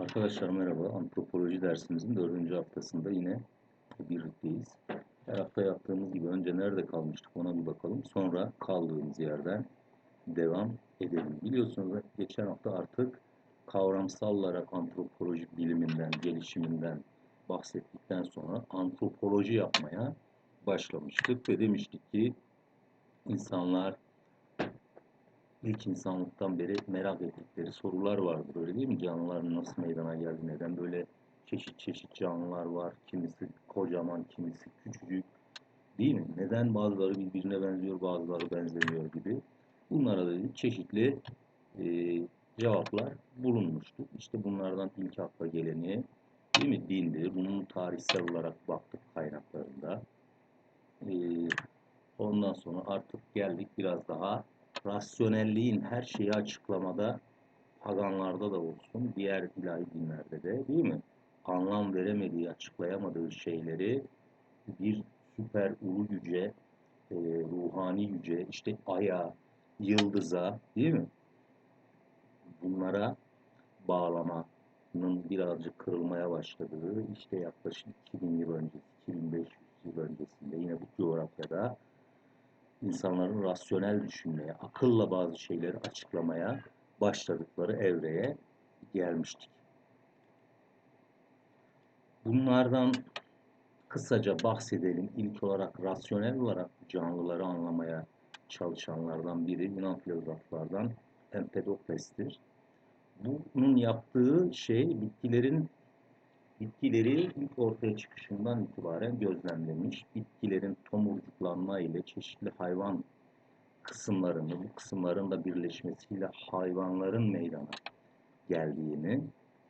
Arkadaşlar merhaba. Antropoloji dersimizin dördüncü haftasında yine birlikteyiz. Her hafta yaptığımız gibi önce nerede kalmıştık ona bir bakalım. Sonra kaldığımız yerden devam edelim. Biliyorsunuz geçen hafta artık kavramsal olarak antropoloji biliminden, gelişiminden bahsettikten sonra antropoloji yapmaya başlamıştık ve demiştik ki insanlar ilk insanlıktan beri merak ettikleri sorular vardır öyle değil mi? Canlılar nasıl meydana geldi, neden böyle çeşit çeşit canlılar var, kimisi kocaman, kimisi küçücük değil mi? Neden bazıları birbirine benziyor, bazıları benzemiyor gibi. Bunlara da çeşitli e, cevaplar bulunmuştu. İşte bunlardan ilk akla geleni değil mi? Dindir. Bunun tarihsel olarak baktık kaynaklarında. E, ondan sonra artık geldik biraz daha rasyonelliğin her şeyi açıklamada paganlarda da olsun, diğer ilahi dinlerde de değil mi? Anlam veremediği, açıklayamadığı şeyleri bir süper ulu güce, e, ruhani güce, işte aya, yıldıza değil mi? Bunlara bağlamanın birazcık kırılmaya başladığı, işte yaklaşık 2000 yıl öncesi, 2500 yıl öncesinde yine bu coğrafyada insanların rasyonel düşünmeye, akılla bazı şeyleri açıklamaya başladıkları evreye gelmiştik. Bunlardan kısaca bahsedelim. İlk olarak rasyonel olarak canlıları anlamaya çalışanlardan biri Yunan filozoflardan Empedokles'tir. Bunun yaptığı şey bitkilerin Bitkileri ilk ortaya çıkışından itibaren gözlemlemiş. Bitkilerin tomurcuklanma ile çeşitli hayvan kısımlarını, bu kısımların da birleşmesiyle hayvanların meydana geldiğini,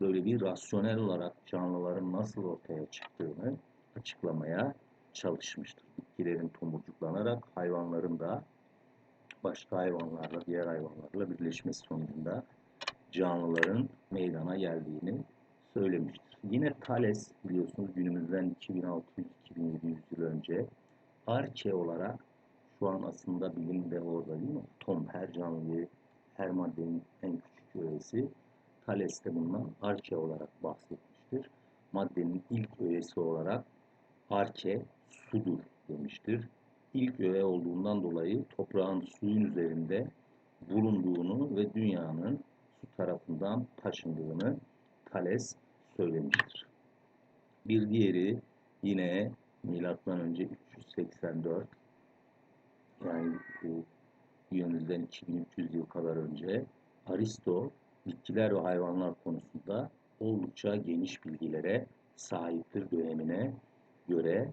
böyle bir rasyonel olarak canlıların nasıl ortaya çıktığını açıklamaya çalışmıştır. Bitkilerin tomurcuklanarak hayvanların da başka hayvanlarla, diğer hayvanlarla birleşmesi sonucunda canlıların meydana geldiğini söylemiştir. Yine Thales biliyorsunuz günümüzden 2600-2700 yıl önce arke olarak şu an aslında bilimde orada değil mi? Atom her canlıyı, her maddenin en küçük öğesi. Thales de bundan arke olarak bahsetmiştir. Maddenin ilk öğesi olarak arke sudur demiştir. İlk öğe olduğundan dolayı toprağın suyun üzerinde bulunduğunu ve dünyanın su tarafından taşındığını Thales söylemiştir. Bir diğeri yine milattan önce 384 yani bu yönümüzden 2300 yıl kadar önce Aristo bitkiler ve hayvanlar konusunda oldukça geniş bilgilere sahiptir dönemine göre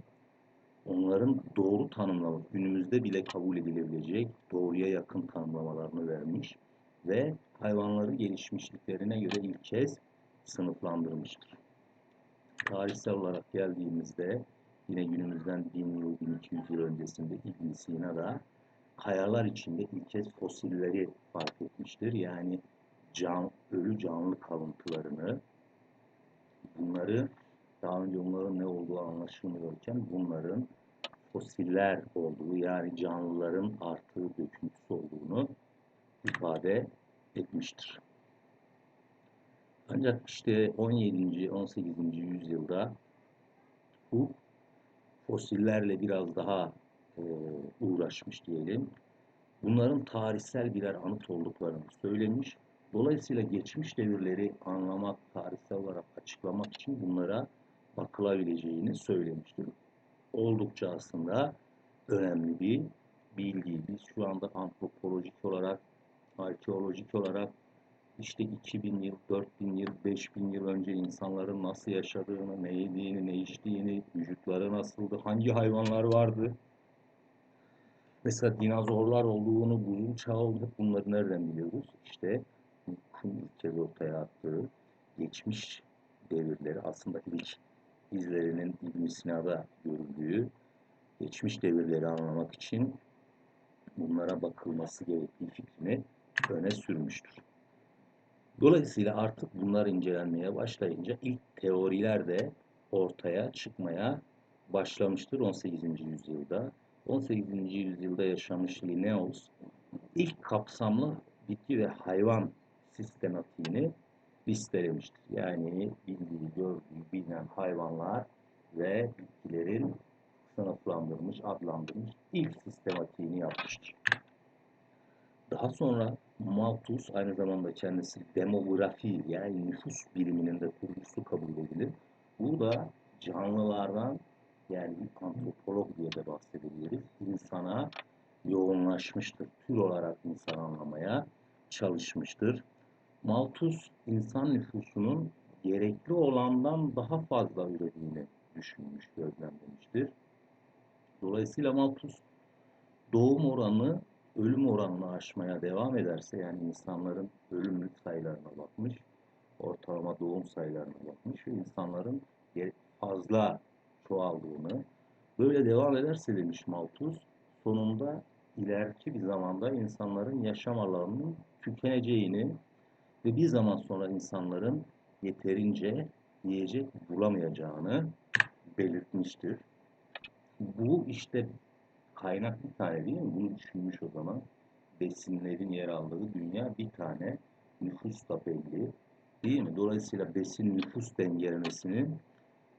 onların doğru tanımlama, günümüzde bile kabul edilebilecek doğruya yakın tanımlamalarını vermiş ve hayvanları gelişmişliklerine göre ilk kez sınıflandırmıştır. Tarihsel olarak geldiğimizde yine günümüzden 1000 yıl, 1200 yıl öncesinde İbn Sina da kayalar içinde ilk kez fosilleri fark etmiştir. Yani can, ölü canlı kalıntılarını bunları daha önce onların ne olduğu anlaşılmıyorken bunların fosiller olduğu yani canlıların artığı döküntüsü olduğunu ifade etmiştir. Ancak işte 17. 18. yüzyılda bu fosillerle biraz daha e, uğraşmış diyelim. Bunların tarihsel birer anıt olduklarını söylemiş. Dolayısıyla geçmiş devirleri anlamak, tarihsel olarak açıklamak için bunlara bakılabileceğini söylemiştir. Oldukça aslında önemli bir bilgi. Biz şu anda antropolojik olarak, arkeolojik olarak işte 2000 yıl, 4000 yıl, 5000 yıl önce insanların nasıl yaşadığını, ne yediğini, ne içtiğini, vücutları nasıldı, hangi hayvanlar vardı. Mesela dinozorlar olduğunu, buzul çağı olduğunu bunları nereden biliyoruz? İşte kum ilk kez ortaya attığı geçmiş devirleri aslında ilk izlerinin İbn Sina'da görüldüğü geçmiş devirleri anlamak için bunlara bakılması gerektiği fikrini öne sürmüştür. Dolayısıyla artık bunlar incelenmeye başlayınca ilk teoriler de ortaya çıkmaya başlamıştır 18. yüzyılda. 18. yüzyılda yaşamış Linnaeus ilk kapsamlı bitki ve hayvan sistematiğini listelemiştir. Yani bildiği, gördüğü, bilinen hayvanlar ve bitkilerin sınıflandırmış, adlandırmış, ilk sistematiğini yapmıştır. Daha sonra Malthus aynı zamanda kendisi demografi yani nüfus biliminin de kurucusu kabul edilir. Bu da canlılardan yani bir antropolog diye de bahsedebiliriz. İnsana yoğunlaşmıştır. Tür olarak insan anlamaya çalışmıştır. Malthus insan nüfusunun gerekli olandan daha fazla ürediğini düşünmüş, gözlemlemiştir. Dolayısıyla Malthus doğum oranı ölüm oranını aşmaya devam ederse yani insanların ölümlük sayılarına bakmış, ortalama doğum sayılarına bakmış ve insanların fazla çoğaldığını böyle devam ederse demiş Malthus sonunda ileriki bir zamanda insanların yaşam alanının tükeneceğini ve bir zaman sonra insanların yeterince yiyecek bulamayacağını belirtmiştir. Bu işte kaynak bir tane değil mi? Bunu düşünmüş o zaman. Besinlerin yer aldığı dünya bir tane. Nüfus da belli. Değil mi? Dolayısıyla besin nüfus dengelemesinin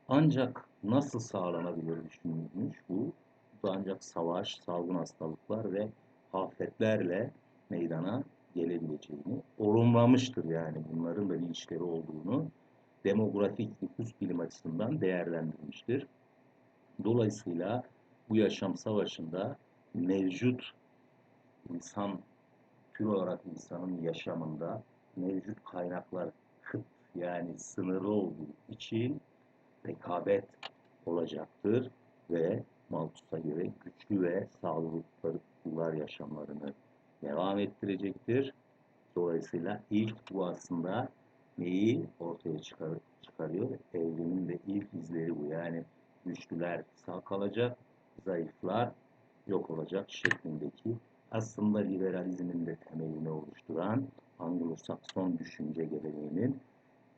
ancak nasıl sağlanabilir düşünülmüş bu. Bu da ancak savaş, salgın hastalıklar ve afetlerle meydana gelebileceğini olumlamıştır yani bunların da bir işleri olduğunu demografik nüfus bilim açısından değerlendirmiştir. Dolayısıyla bu yaşam savaşında mevcut insan tür olarak insanın yaşamında mevcut kaynaklar kıt yani sınırlı olduğu için rekabet olacaktır ve Malthus'a göre güçlü ve sağlıklılar yaşamlarını devam ettirecektir. Dolayısıyla ilk bu aslında neyi ortaya çıkar, çıkarıyor? Evrimin de ilk izleri bu. Yani güçlüler sağ kalacak, zayıflar yok olacak şeklindeki aslında liberalizmin de temelini oluşturan Anglo-Sakson düşünce geleneğinin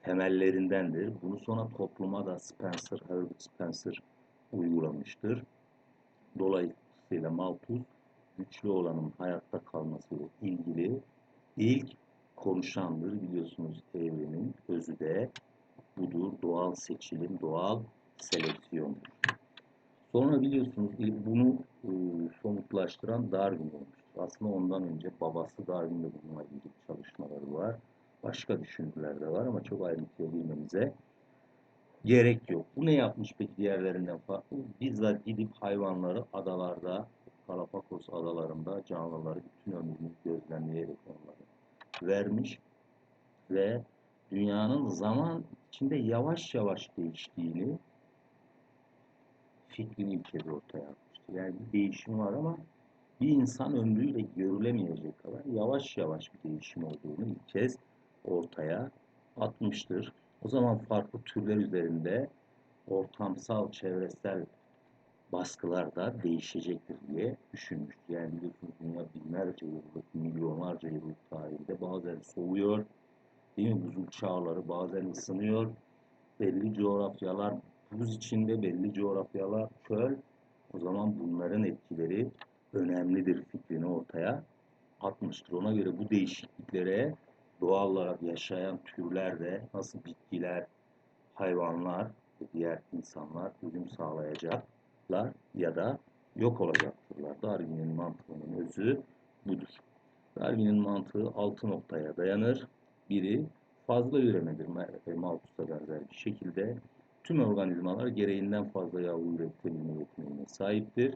temellerindendir. Bunu sonra topluma da Spencer, Herbert Spencer uygulamıştır. Dolayısıyla Malthus güçlü olanın hayatta kalmasıyla ilgili ilk konuşandır biliyorsunuz evrenin özü de budur. Doğal seçilim, doğal seleksiyondur. Sonra biliyorsunuz bunu e, somutlaştıran Darwin olmuştur. Aslında ondan önce babası Darwin'le bununla ilgili çalışmaları var. Başka düşünürler de var ama çok ayrıntıya girmemize gerek yok. Bu ne yapmış peki diğerlerinden farklı? Bizzat gidip hayvanları adalarda, Galapagos adalarında canlıları bütün ömrünü gözlemleyerek onları vermiş ve dünyanın zaman içinde yavaş yavaş değiştiğini fikrini ilk kez ortaya atmıştır. Yani bir değişim var ama bir insan ömrüyle görülemeyecek kadar yavaş yavaş bir değişim olduğunu ilk kez ortaya atmıştır. O zaman farklı türler üzerinde ortamsal, çevresel baskılar da değişecektir diye düşünmüş. Yani biliyorsunuz dünya binlerce yıllık, milyonlarca yıllık tarihinde bazen soğuyor, değil mi? Buzul çağları bazen ısınıyor. Belli coğrafyalar buz içinde, belli coğrafyalar çöl. O zaman bunların etkileri önemlidir fikrini ortaya atmıştır. Ona göre bu değişikliklere doğal olarak yaşayan türler de nasıl bitkiler, hayvanlar ve diğer insanlar ölüm sağlayacaklar ya da yok olacaktırlar. Darwin'in mantığının özü budur. Darwin'in mantığı altı noktaya dayanır. Biri fazla üremedir. Malthus'a benzer bir şekilde tüm organizmalar gereğinden fazla yavru üretebilme yeteneğine sahiptir.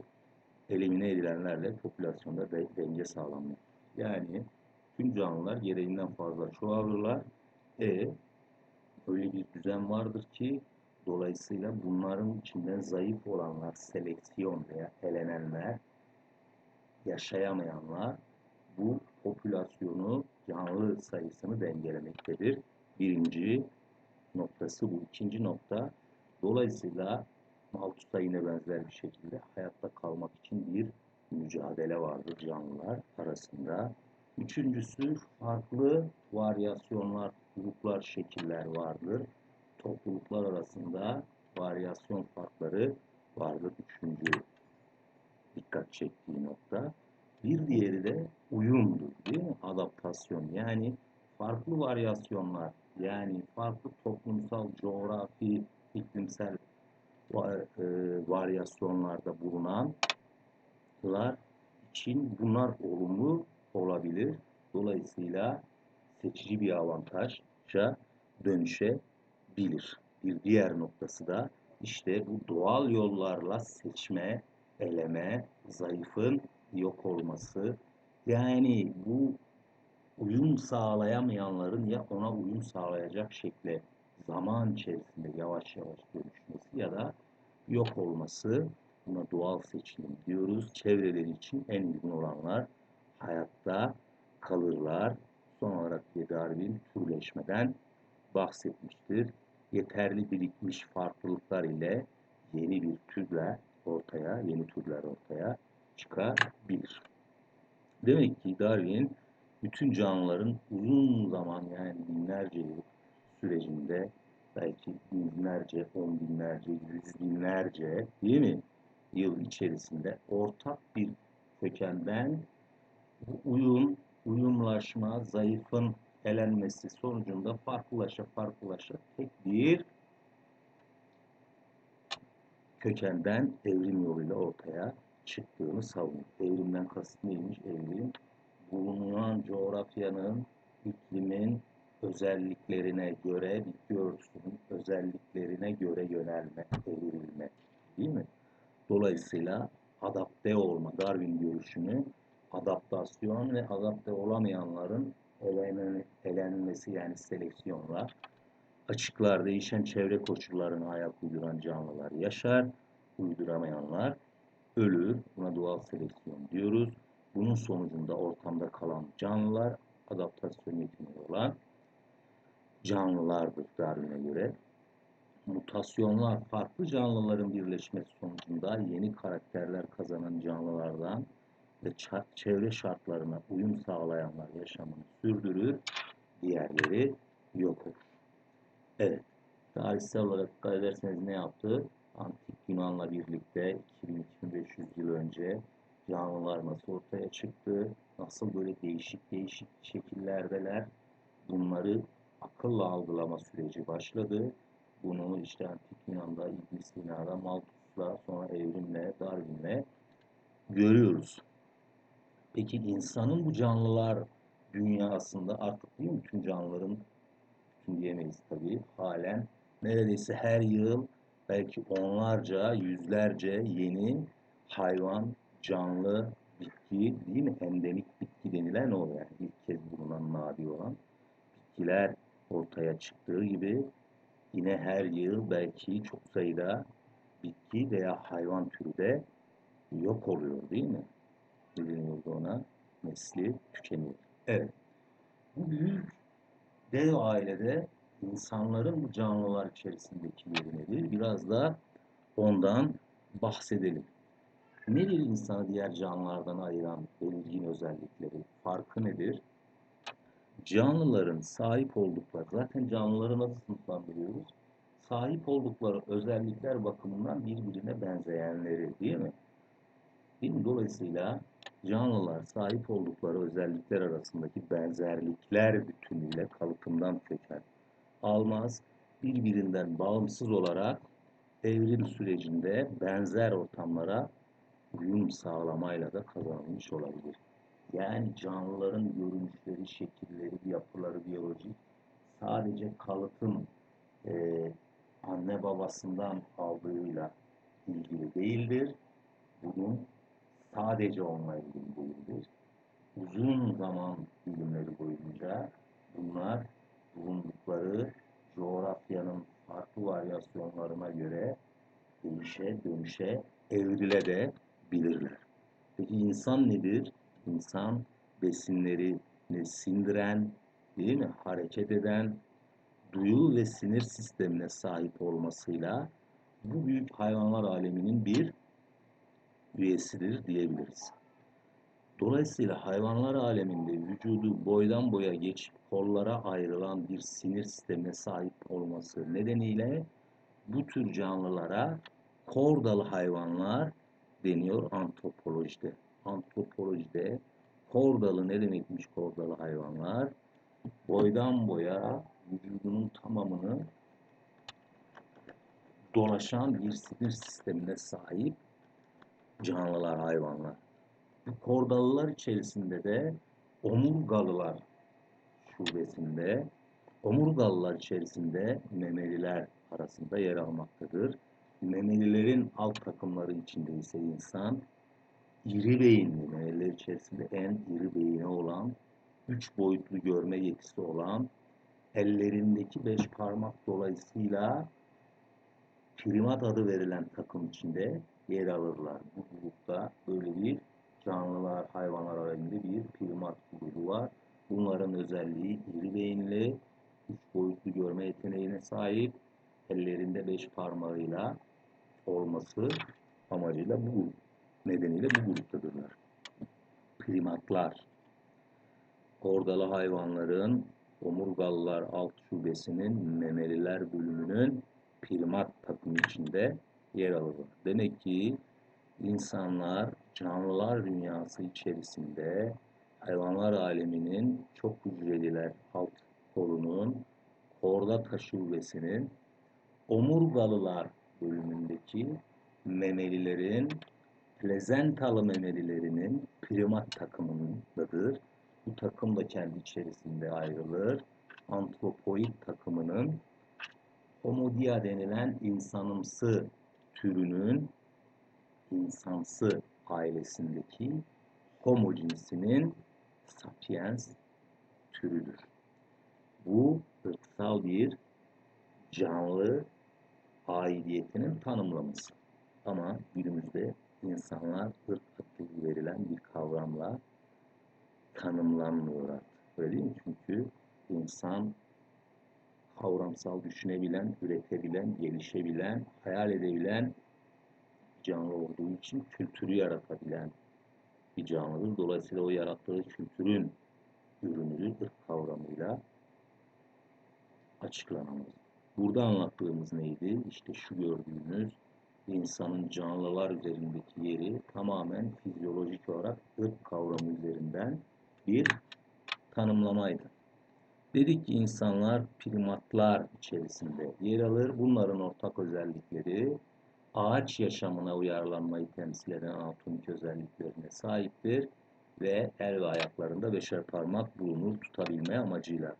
Elimine edilenlerle popülasyonda de denge sağlanır. Yani tüm canlılar gereğinden fazla çoğalırlar. E öyle bir düzen vardır ki dolayısıyla bunların içinden zayıf olanlar seleksiyon veya elenenler yaşayamayanlar bu popülasyonu canlı sayısını dengelemektedir. Birinci noktası bu. İkinci nokta dolayısıyla Malthus'a yine benzer bir şekilde hayatta kalmak için bir mücadele vardır canlılar arasında. Üçüncüsü farklı varyasyonlar, gruplar, şekiller vardır. Topluluklar arasında varyasyon farkları vardır. Üçüncü dikkat çektiği nokta. Bir diğeri de uyumdur değil mi? Adaptasyon yani farklı varyasyonlar Yani farklı toplumsal, coğrafi, iklimsel e, varyasyonlarda bulunanlar için bunlar olumlu olabilir. Dolayısıyla seçici bir avantaja dönüşebilir. Bir diğer noktası da işte bu doğal yollarla seçme, eleme, zayıfın yok olması. Yani bu uyum sağlayamayanların ya ona uyum sağlayacak şekle zaman içerisinde yavaş yavaş dönüşmesi ya da yok olması buna doğal seçilim diyoruz. Çevreleri için en uygun olanlar hayatta kalırlar. Son olarak diye Darwin türleşmeden bahsetmiştir. Yeterli birikmiş farklılıklar ile yeni bir türler ortaya, yeni türler ortaya çıkabilir. Demek ki Darwin bütün canlıların uzun zaman yani binlerce yıl sürecinde belki binlerce, on binlerce, yüz binlerce değil mi? Yıl içerisinde ortak bir kökenden uyum, uyumlaşma, zayıfın elenmesi sonucunda farklılaşa farklılaşa tek bir kökenden evrim yoluyla ortaya çıktığını savunuyor. Evrimden kasıt neymiş? Evrim bulunan coğrafyanın, iklimin özelliklerine göre, bitki örtüsünün özelliklerine göre yönelme, evrilme. Değil mi? Dolayısıyla adapte olma, Darwin görüşünü adaptasyon ve adapte olamayanların elenmesi yani seleksiyonla açıklar değişen çevre koşullarına ayak uyduran canlılar yaşar, uyduramayanlar ölür. Buna doğal seleksiyon diyoruz. Bunun sonucunda ortamda kalan canlılar adaptasyon yeteneği olan canlılardır Darwin'e göre. Mutasyonlar farklı canlıların birleşmesi sonucunda yeni karakterler kazanan canlılardan ve çevre şartlarına uyum sağlayanlar yaşamını sürdürür, diğerleri yok olur. Evet, tarihsel olarak dikkat ederseniz ne yaptı? Antik Yunan'la birlikte 2000-2500 yıl önce canlılar nasıl ortaya çıktı, nasıl böyle değişik değişik şekillerdeler, bunları akılla algılama süreci başladı. Bunu işte Antik Yunan'da, İbn Sina'da, Malthus'la, sonra evrimle, Darwin'le görüyoruz. Peki insanın bu canlılar dünyasında artık değil mi tüm canlıların bütün diyemeyiz tabii halen neredeyse her yıl belki onlarca, yüzlerce yeni hayvan, canlı, bitki değil mi? Endemik bitki denilen o yani ilk kez bulunan nadir olan bitkiler ortaya çıktığı gibi yine her yıl belki çok sayıda bitki veya hayvan türü de yok oluyor değil mi? Ne deniyordu ona? Nesli tükeniyor. Evet. Bu büyük dev ailede insanların bu canlılar içerisindeki yeri nedir? Biraz da ondan bahsedelim. Nedir insanı diğer canlılardan ayıran belirgin özellikleri? Farkı nedir? Canlıların sahip oldukları, zaten canlıları nasıl sınıflandırıyoruz? Sahip oldukları özellikler bakımından birbirine benzeyenleri değil mi? Değil mi? Dolayısıyla canlılar sahip oldukları özellikler arasındaki benzerlikler bütünüyle kalıtımdan köken almaz. Birbirinden bağımsız olarak evrim sürecinde benzer ortamlara uyum sağlamayla da kazanılmış olabilir. Yani canlıların görünüşleri, şekilleri, yapıları, biyolojik sadece kalıtım e, anne babasından aldığıyla ilgili değildir. Bunun sadece onunla ilgili değildir. Uzun zaman dilimleri boyunca bunlar bulundukları coğrafyanın farklı varyasyonlarına göre değişe, dönüşe, evrile de bilirler. Peki insan nedir? İnsan besinleri ne sindiren, değil mi? Hareket eden, duyu ve sinir sistemine sahip olmasıyla bu büyük hayvanlar aleminin bir üyesidir diyebiliriz. Dolayısıyla hayvanlar aleminde vücudu boydan boya geçip kollara ayrılan bir sinir sistemine sahip olması nedeniyle bu tür canlılara kordalı hayvanlar deniyor antropolojide. Antropolojide kordalı ne demekmiş kordalı hayvanlar? Boydan boya vücudunun tamamını dolaşan bir sinir sistemine sahip canlılar, hayvanlar. Bu kordalılar içerisinde de omurgalılar şubesinde, omurgalılar içerisinde memeliler arasında yer almaktadır. Memelilerin alt takımları içinde ise insan iri beyinli, memeliler içerisinde en iri beyni olan, üç boyutlu görme yetisi olan, ellerindeki beş parmak dolayısıyla primat adı verilen takım içinde yer alırlar. Bu grupta böyle bir canlılar, hayvanlar aleminde bir primat grubu var. Bunların özelliği iri beyinli, üç boyutlu görme yeteneğine sahip, ellerinde beş parmağıyla olması amacıyla bu nedeniyle bu gruptadırlar. Primatlar. Kordalı hayvanların omurgalılar alt şubesinin memeliler bölümünün primat takımı içinde yer alırlar. Demek ki insanlar canlılar dünyası içerisinde hayvanlar aleminin çok hücreliler alt kolunun korda şubesinin omurgalılar bölümündeki memelilerin plezentalı memelilerinin primat takımındadır. Bu takım da kendi içerisinde ayrılır. Antropoid takımının homodia denilen insanımsı türünün insansı ailesindeki homo cinsinin sapiens türüdür. Bu ırksal bir canlı aidiyetinin tanımlaması. Ama günümüzde insanlar ırk adlı verilen bir kavramla tanımlanmıyor artık. Öyle değil mi? Çünkü insan kavramsal düşünebilen, üretebilen, gelişebilen, hayal edebilen canlı olduğu için kültürü yaratabilen bir canlıdır. Dolayısıyla o yarattığı kültürün ürünüdür ırk kavramıyla açıklanamaz. Burada anlattığımız neydi? İşte şu gördüğünüz insanın canlılar üzerindeki yeri tamamen fizyolojik olarak ırk kavramı üzerinden bir tanımlamaydı. Dedik ki insanlar primatlar içerisinde yer alır. Bunların ortak özellikleri ağaç yaşamına uyarlanmayı temsil eden anatomik özelliklerine sahiptir ve el ve ayaklarında beşer parmak bulunur tutabilme amacıyla.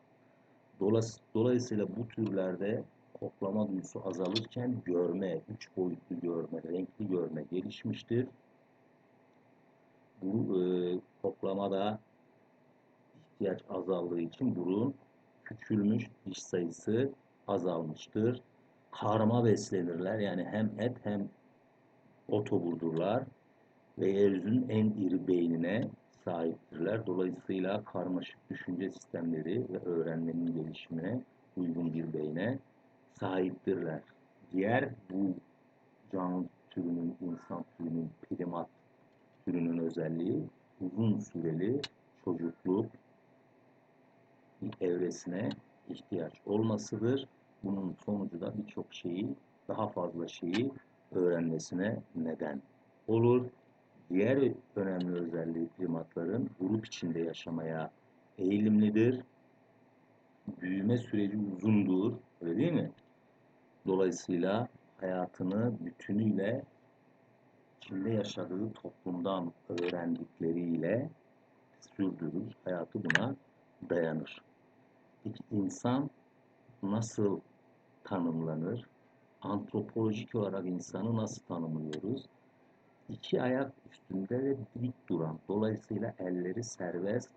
Dolayısıyla bu türlerde koklama duyusu azalırken görme, üç boyutlu görme, renkli görme gelişmiştir. Bu e, koklamada ihtiyaç azaldığı için burun küçülmüş, diş sayısı azalmıştır. Karma beslenirler yani hem et hem otoburdurlar ve yeryüzünün en iri beynine sahiptirler. Dolayısıyla karmaşık düşünce sistemleri ve öğrenmenin gelişimine uygun bir beyne sahiptirler. Diğer bu canlı türünün, insan türünün, primat türünün özelliği uzun süreli çocukluk evresine ihtiyaç olmasıdır. Bunun sonucu da birçok şeyi, daha fazla şeyi öğrenmesine neden olur. Diğer önemli özelliği primatların grup içinde yaşamaya eğilimlidir. Büyüme süreci uzundur. Öyle değil mi? Dolayısıyla hayatını bütünüyle içinde yaşadığı toplumdan öğrendikleriyle sürdürür. Hayatı buna dayanır. Peki insan nasıl tanımlanır? Antropolojik olarak insanı nasıl tanımlıyoruz? İki ayak üstünde ve dik duran, dolayısıyla elleri serbest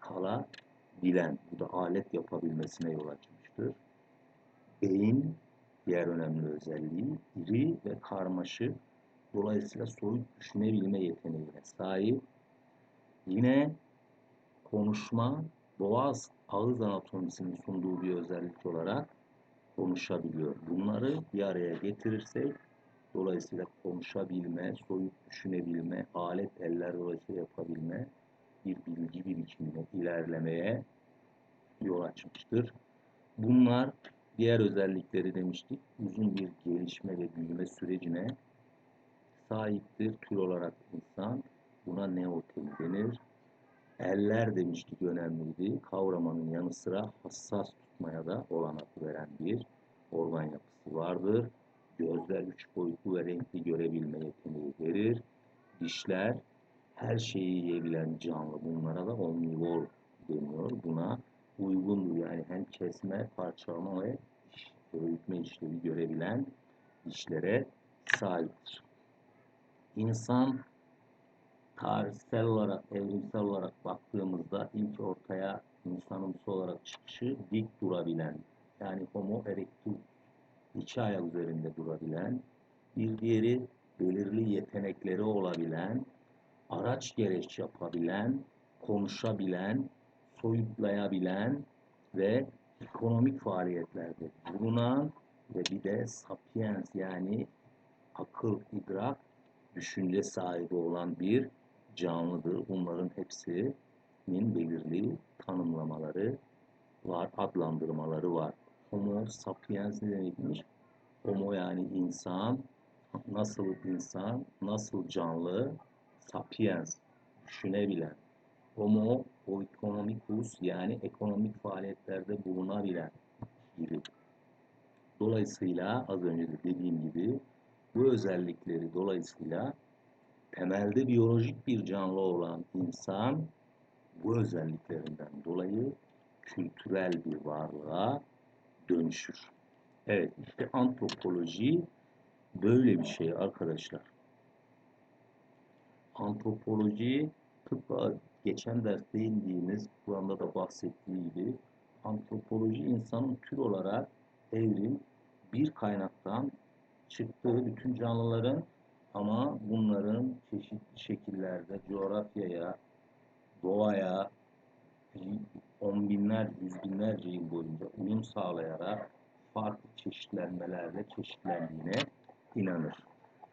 kalabilen, bu da alet yapabilmesine yol açmıştır. Beyin, diğer önemli özelliği, iri ve karmaşık, dolayısıyla soyut düşünebilme yeteneğine sahip. Yine konuşma, boğaz, ağız anatomisinin sunduğu bir özellik olarak konuşabiliyor. Bunları bir araya getirirsek dolayısıyla konuşabilme, soyut düşünebilme, alet eller dolayısıyla yapabilme bir bilgi birikimine, ilerlemeye yol açmıştır. Bunlar diğer özellikleri demiştik. Uzun bir gelişme ve büyüme sürecine sahiptir. Tür olarak insan buna neoten denir. Eller demiştik önemliydi. Kavramanın yanı sıra hassas tutmaya da olanak veren bir organ yapısı vardır. Gözler üç boyutlu ve renkli görebilme yeteneği verir. Dişler her şeyi yiyebilen canlı. Bunlara da omnivor deniyor. Buna uygundur. Yani hem kesme, parçalama ve öğütme işlevi görebilen dişlere sahiptir. İnsan tarihsel olarak, evrimsel olarak baktığımızda ilk ortaya insanımsı olarak çıkışı dik durabilen, yani Homo erectus, iki ayak üzerinde durabilen, bir diğeri belirli yetenekleri olabilen, araç gereç yapabilen, konuşabilen, soyutlayabilen ve ekonomik faaliyetlerde bulunan ve bir de sapiens yani akıl, idrak, düşünce sahibi olan bir canlıdır. Bunların hepsinin belirli tanımlamaları var, adlandırmaları var. Homo sapiens ne demekmiş? Homo yani insan, nasıl insan, nasıl canlı, sapiens, düşünebilen. Homo economicus yani ekonomik faaliyetlerde bulunabilen gibi. Dolayısıyla az önce de dediğim gibi bu özellikleri dolayısıyla temelde biyolojik bir canlı olan insan bu özelliklerinden dolayı kültürel bir varlığa dönüşür. Evet işte antropoloji böyle bir şey arkadaşlar. Antropoloji tıpkı geçen ders değindiğimiz Kur'an'da da bahsettiği gibi antropoloji insanın tür olarak evrim bir kaynaktan çıktığı bütün canlıların ama bunların çeşitli şekillerde coğrafyaya, doğaya on binler, yüz binlerce yıl boyunca uyum sağlayarak farklı çeşitlenmelerle çeşitlendiğine inanır.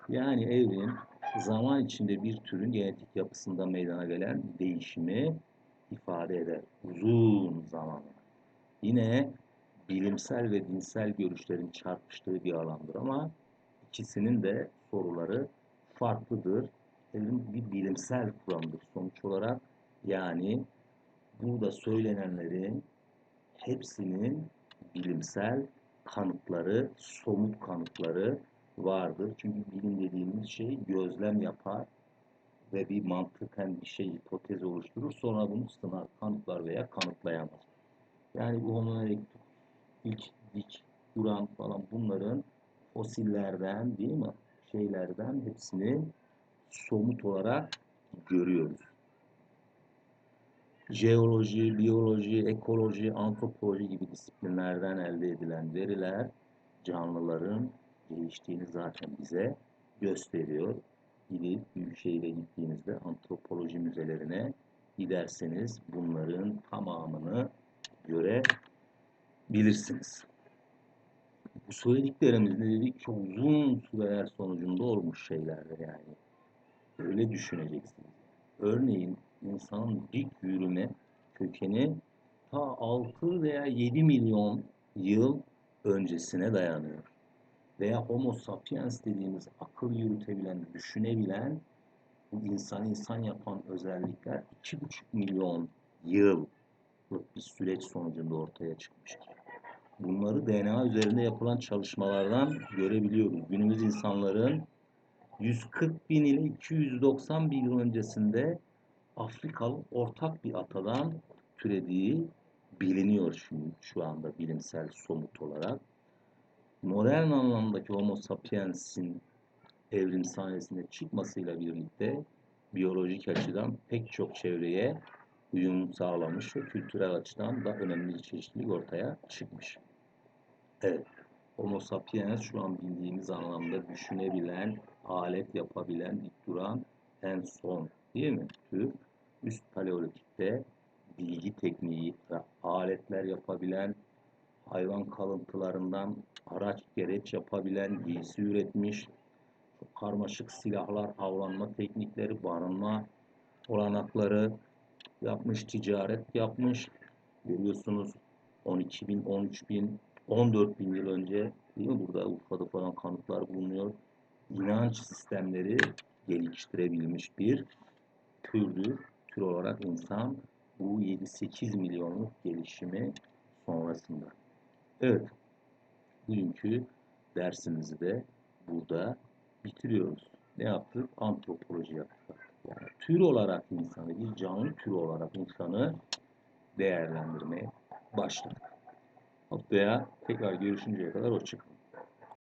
Yani evrim zaman içinde bir türün genetik yapısında meydana gelen değişimi ifade eder. Uzun zaman. Yine bilimsel ve dinsel görüşlerin çarpıştığı bir alandır ama ikisinin de soruları farklıdır. Evrim bir bilimsel kuramdır sonuç olarak. Yani burada söylenenlerin hepsinin bilimsel kanıtları, somut kanıtları vardır. Çünkü bilim dediğimiz şey gözlem yapar ve bir mantıken bir şey hipotez oluşturur. Sonra bunu sınar, kanıtlar veya kanıtlayamaz. Yani bu Homo erectus, ilk dik duran falan bunların fosillerden değil mi? Şeylerden hepsini somut olarak görüyoruz. Jeoloji, biyoloji, ekoloji, antropoloji gibi disiplinlerden elde edilen veriler canlıların geliştiğini zaten bize gösteriyor. Gidip Büyükşehir'e gittiğinizde antropoloji müzelerine giderseniz bunların tamamını görebilirsiniz. Bu söylediklerimiz ne dedik? Çok uzun süreler sonucunda olmuş şeylerdir yani. Öyle düşüneceksiniz. Örneğin insanın dik yürüme kökeni ta 6 veya 7 milyon yıl öncesine dayanıyor. Veya Homo sapiens dediğimiz akıl yürütebilen, düşünebilen bu insan insan yapan özellikler 2,5 milyon yıllık bir süreç sonucunda ortaya çıkmıştır. Bunları DNA üzerinde yapılan çalışmalardan görebiliyoruz. Günümüz insanların 140 bin ile 290 bin yıl öncesinde Afrikalı ortak bir atadan türediği biliniyor şu, şu anda bilimsel somut olarak. Modern anlamdaki Homo sapiens'in evrim sahnesine çıkmasıyla birlikte biyolojik açıdan pek çok çevreye uyum sağlamış ve kültürel açıdan da önemli bir çeşitlilik ortaya çıkmış. Evet, Homo sapiens şu an bildiğimiz anlamda düşünebilen, alet yapabilen, dik duran en son değil mi? Tür üst paleolitikte bilgi tekniği ve aletler yapabilen, hayvan kalıntılarından araç gereç yapabilen, giysi üretmiş, karmaşık silahlar, avlanma teknikleri, barınma olanakları yapmış, ticaret yapmış. Görüyorsunuz 12 bin, 13 bin, 14 bin yıl önce değil mi? Burada Urfa'da falan kanıtlar bulunuyor. İnanç sistemleri geliştirebilmiş bir türdür. tür olarak insan bu 7-8 milyonluk gelişimi sonrasında. Evet, bugünkü dersimizi de burada bitiriyoruz. Ne yaptık? Antropoloji yaptık. Yani tür olarak insanı, bir canlı tür olarak insanı değerlendirmeye başladık. Haftaya tekrar görüşünceye kadar hoşçakalın.